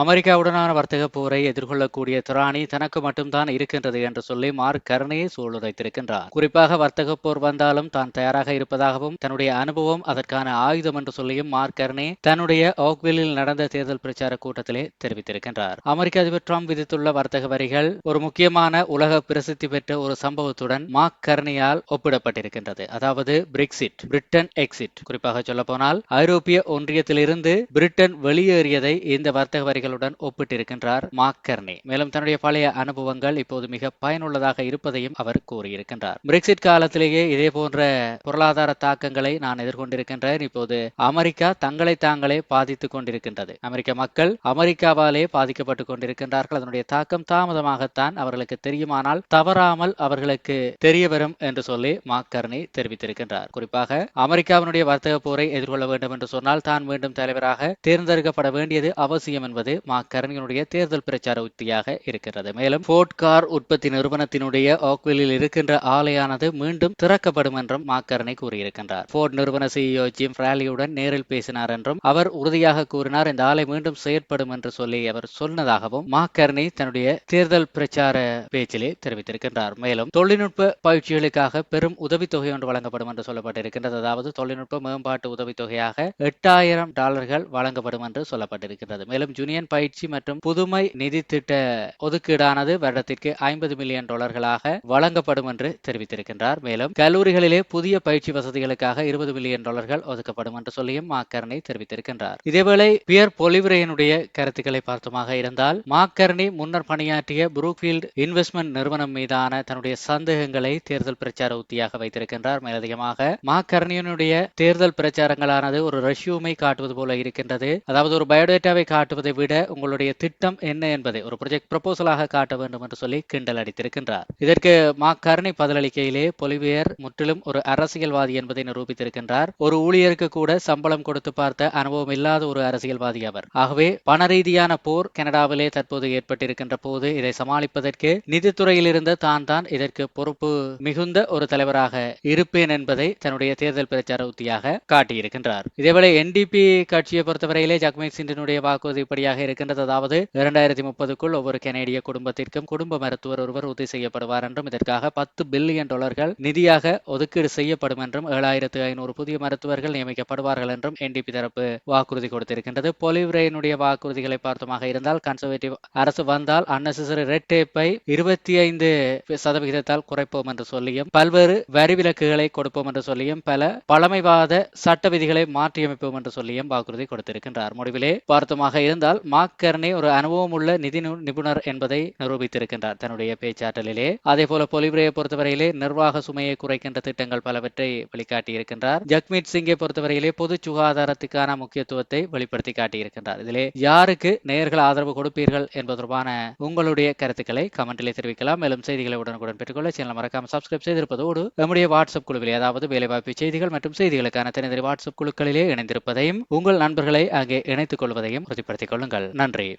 அமெரிக்காவுடனான வர்த்தக போரை எதிர்கொள்ளக்கூடிய திராணி தனக்கு மட்டும்தான் இருக்கின்றது என்று சொல்லி மார்க் கர்னியை சூளுரைத்திருக்கின்றார். குறிப்பாக வர்த்தக போர் வந்தாலும் தான் தயாராக இருப்பதாகவும் தன்னுடைய அனுபவம் அதற்கான ஆயுதம் என்று சொல்லியும் மார்க் கர்னே தன்னுடைய ஓக்வில்லில் நடந்த தேர்தல் பிரச்சார கூட்டத்திலே தெரிவித்திருக்கின்றார். அமெரிக்க அதிபர் ட்ரம்ப் விதித்துள்ள வர்த்தக வரிகள் ஒரு முக்கியமான உலக பிரசித்தி பெற்ற ஒரு சம்பவத்துடன் மார்க் கர்னியால் ஒப்பிடப்பட்டிருக்கின்றது. அதாவது பிரெக்சிட் பிரிட்டன் எக்ஸிட். குறிப்பாக சொல்ல போனால் ஐரோப்பிய ஒன்றியத்திலிருந்து பிரிட்டன் வெளியேறியதை இந்த வர்த்தக வரிகள் வரிகளுடன் ஒப்பிட்டிருக்கின்றார் மாக்கர்னி. மேலும் தன்னுடைய பழைய அனுபவங்கள் இப்போது மிக பயனுள்ளதாக இருப்பதையும் அவர் கூறியிருக்கின்றார். பிரெக்சிட் காலத்திலேயே இதே போன்ற பொருளாதார தாக்கங்களை நான் எதிர்கொண்டிருக்கின்றேன். இப்போது அமெரிக்கா தங்களை தாங்களே பாதித்துக் கொண்டிருக்கின்றது. அமெரிக்க மக்கள் அமெரிக்காவாலே பாதிக்கப்பட்டுக் கொண்டிருக்கின்றார்கள். அதனுடைய தாக்கம் தாமதமாகத்தான் அவர்களுக்கு தெரியுமானால் தவறாமல் அவர்களுக்கு தெரிய வரும் என்று சொல்லி மாக்கர்னி தெரிவித்திருக்கின்றார். குறிப்பாக அமெரிக்காவினுடைய வர்த்தக போரை எதிர்கொள்ள வேண்டும் என்று சொன்னால் தான் மீண்டும் தலைவராக தேர்ந்தெடுக்கப்பட வேண்டியது அவசியம் என்பது மா கர்னியினுடைய தேர்தல் பிரச்சார உத்தியாக இருக்கிறது. மேலும் போர்ட் கார் உற்பத்தி நிறுவனத்தினுடைய ஓக்வில்லில் இருக்கின்ற ஆலையானது மீண்டும் திறக்கப்படும் என்றும் மார்க் கூறியிருக்கின்றார். போர்ட் நிறுவன சிஇஓ ஜிம் ஃபிராலியுடன் நேரில் பேசினார் என்றும் அவர் உறுதியாக கூறினார். இந்த ஆலை மீண்டும் செயற்படும் என்று சொல்லி அவர் சொன்னதாகவும் மார்க் தன்னுடைய தேர்தல் பிரச்சார பேச்சிலே தெரிவித்திருக்கின்றார். மேலும் தொழில்நுட்ப பயிற்சிகளுக்காக பெரும் உதவித்தொகை ஒன்று வழங்கப்படும் என்று சொல்லப்பட்டிருக்கின்றது. அதாவது தொழில்நுட்ப மேம்பாட்டு உதவித்தொகையாக எட்டாயிரம் டாலர்கள் வழங்கப்படும் என்று சொல்லப்பட்டிருக்கின்றது. மேலும் ஜூனியர் யூனியன் பயிற்சி மற்றும் புதுமை நிதி திட்ட ஒதுக்கீடானது வருடத்திற்கு ஐம்பது மில்லியன் டாலர்களாக வழங்கப்படும் என்று தெரிவித்திருக்கின்றார். மேலும் கல்லூரிகளிலே புதிய பயிற்சி வசதிகளுக்காக இருபது மில்லியன் டாலர்கள் ஒதுக்கப்படும் என்று சொல்லியும் மாக்கர்னி தெரிவித்திருக்கின்றார். இதேவேளை பியர் பொலிவரையனுடைய கருத்துக்களை பார்த்தமாக இருந்தால் மாக்கர்னி முன்னர் பணியாற்றிய புரூக்ஃபீல்டு இன்வெஸ்ட்மெண்ட் நிறுவனம் மீதான தன்னுடைய சந்தேகங்களை தேர்தல் பிரச்சார உத்தியாக வைத்திருக்கின்றார். மேலதிகமாக மாக்கர்னியனுடைய தேர்தல் பிரச்சாரங்களானது ஒரு ரெஷ்யூமை காட்டுவது போல இருக்கின்றது. அதாவது ஒரு பயோடேட்டாவை காட்டுவதை விட உங்களுடைய திட்டம் என்ன என்பதை ஒரு ப்ரொஜெக்ட் ப்ரொபோசலாக காட்ட வேண்டும் என்று சொல்லி கிண்டல் அடித்திருக்கின்றார். இதற்கு மாக்கர்னி பதிலளிக்கையிலே பொலிவியர் முற்றிலும் ஒரு அரசியல்வாதி என்பதை நிரூபித்திருக்கின்றார். ஒரு ஊழியருக்கு கூட சம்பளம் கொடுத்து பார்த்த அனுபவம் இல்லாத ஒரு அரசியல்வாதி அவர். ஆகவே பண ரீதியான போர் கனடாவிலே தற்போது ஏற்பட்டிருக்கின்ற போது இதை சமாளிப்பதற்கு நிதித்துறையில் இருந்த தான் தான் இதற்கு பொறுப்பு மிகுந்த ஒரு தலைவராக இருப்பேன் என்பதை தன்னுடைய தேர்தல் பிரச்சார உத்தியாக காட்டியிருக்கின்றார். இதேபோல என்டிபி கட்சியை பொறுத்தவரையிலே ஜக்மீத் சிண்டினுடைய வாக்குறுதி இப்படியாக இருக்கின்றது. அதாவது இரண்டாயிரத்தி முப்பதுக்குள் ஒவ்வொரு கனேடிய குடும்பத்திற்கும் குடும்ப மருத்துவர் ஒருவர் உறுதி செய்யப்படுவார் என்றும் இதற்காக பத்து பில்லியன் டாலர்கள் நிதியாக ஒதுக்கீடு செய்யப்படும் என்றும் ஏழாயிரத்து ஐநூறு புதிய மருத்துவர்கள் நியமிக்கப்படுவார்கள் என்றும் என்டிபி தரப்பு வாக்குறுதி கொடுத்திருக்கின்றது. பொலிவுரையினுடைய வாக்குறுதிகளை பார்த்தமாக இருந்தால் கன்சர்வேட்டிவ் அரசு வந்தால் அன்னெசரி ரெட் டேப்பை இருபத்தி ஐந்து சதவிகிதத்தால் குறைப்போம் என்று சொல்லியும் பல்வேறு வரி விலக்குகளை கொடுப்போம் என்று சொல்லியும் பல பழமைவாத சட்ட விதிகளை மாற்றியமைப்போம் என்று சொல்லியும் வாக்குறுதி கொடுத்திருக்கின்றார். முடிவிலே பார்த்தமாக இருந்தால் மாக்கர்னே ஒரு அனுபவம் உள்ள நிதி நிபுணர் என்பதை நிரூபித்திருக்கின்றார் தன்னுடைய பேச்சாற்றலிலே. அதே போல பொலிவுரையை பொறுத்தவரையிலே நிர்வாக சுமையை குறைக்கின்ற திட்டங்கள் பலவற்றை வெளிக்காட்டியிருக்கின்றார் ஜக்மீத் சிங்கை பொறுத்தவரையிலே பொது சுகாதாரத்துக்கான முக்கியத்துவத்தை வெளிப்படுத்தி காட்டியிருக்கின்றார். இதிலே யாருக்கு நேயர்கள் ஆதரவு கொடுப்பீர்கள் என்பது தொடர்பான உங்களுடைய கருத்துக்களை கமெண்டிலே தெரிவிக்கலாம். மேலும் செய்திகளை உடனுக்குடன் பெற்றுக்கொள்ள சேனல் மறக்காம சப்ஸ்கிரைப் செய்திருப்பதோடு நம்முடைய வாட்ஸ்அப் குழுவில் அதாவது வேலைவாய்ப்பு செய்திகள் மற்றும் செய்திகளுக்கான தனித்தனி வாட்ஸ்அப் குழுக்களிலே இணைந்திருப்பதையும் உங்கள் நண்பர்களை அங்கே இணைத்துக் கொள்வதையும் உறுதிப்படுத்திக் கொள்ளுங்கள். நன்றி.